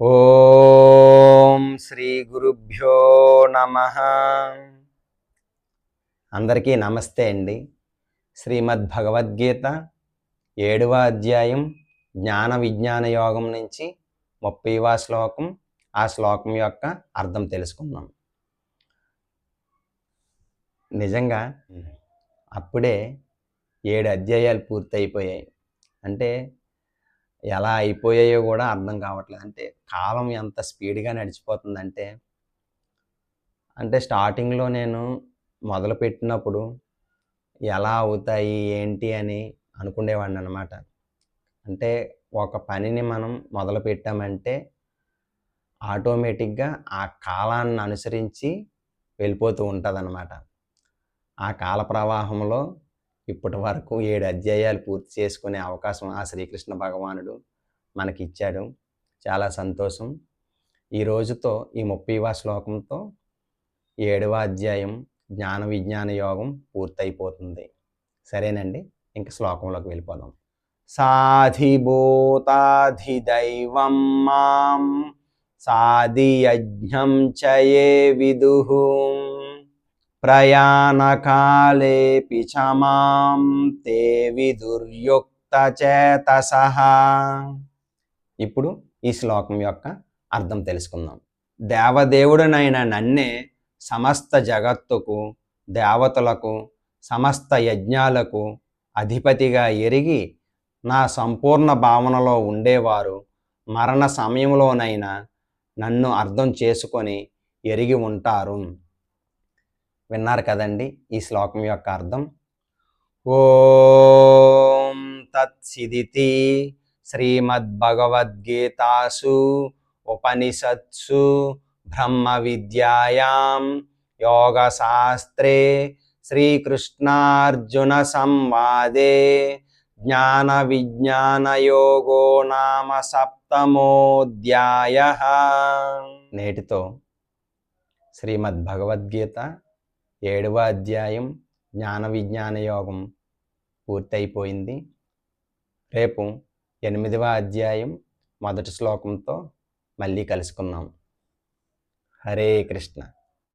ఓం శ్రీ గురుభ్యో నమ. అందరికీ నమస్తే అండి. శ్రీమద్ భగవద్గీత ఏడవ అధ్యాయం జ్ఞాన విజ్ఞాన యోగం నుంచి ముప్పైవ శ్లోకం ఆ శ్లోకం యొక్క అర్థం తెలుసుకుందాం. నిజంగా అప్పుడే ఏడు అధ్యాయాలు పూర్తయిపోయాయి. అంటే ఎలా అయిపోయాయో కూడా అర్థం కావట్లేదు. అంటే కాలం ఎంత స్పీడ్గా నడిచిపోతుందంటే అంటే స్టార్టింగ్లో నేను మొదలుపెట్టినప్పుడు ఎలా అవుతాయి ఏంటి అని అనుకునేవాడిని అనమాట అంటే ఒక పనిని మనం మొదలు పెట్టామంటే ఆటోమేటిక్గా ఆ కాలాన్ని అనుసరించి వెళ్ళిపోతూ ఉంటుంది ఆ కాల ప్రవాహంలో ఇప్పటి వరకు ఏడు అధ్యాయాలు పూర్తి చేసుకునే అవకాశం ఆ శ్రీకృష్ణ భగవానుడు మనకి ఇచ్చాడు చాలా సంతోషం. ఈ రోజుతో ఈ ముప్పైవ శ్లోకంతో ఏడవ అధ్యాయం జ్ఞాన విజ్ఞాన యోగం పూర్తయిపోతుంది. సరేనండి ఇంక శ్లోకంలోకి వెళ్ళిపోదాం. సాధిభూతాధిదైవం మాం సాధియజ్ఞం చయే విదుః. ప్రయాణకాలేపి చ మాం తే విదుర్యుక్తచేతస ఇప్పుడు ఈ శ్లోకం యొక్క అర్థం తెలుసుకుందాం. దేవదేవుడనైన నన్నే సమస్త జగత్తుకు దేవతలకు సమస్త యజ్ఞాలకు అధిపతిగా ఎరిగి నా సంపూర్ణ భావనలో ఉండేవారు మరణ సమయంలోనైనా నన్ను అర్థం చేసుకొని ఎరిగి ఉంటారు. విన్నారు కదండి ఈ శ్లోకం యొక్క అర్థం. ఓం తత్సిదితి శ్రీమద్భగవద్గీతాసు ఉపనిషత్సు బ్రహ్మ విద్యాయాం యోగశాస్త్రే శ్రీకృష్ణార్జున సంవాదే జ్ఞాన విజ్ఞానయోగో నామ సప్తమోధ్యాయ. నేటితో శ్రీమద్భగవద్గీత ఏడవ అధ్యాయం జ్ఞాన విజ్ఞాన యోగం పూర్తయిపోయింది. రేపు ఎనిమిదవ అధ్యాయం మొదటి శ్లోకంతో మళ్ళీ కలుసుకుందాం. హరే కృష్ణ.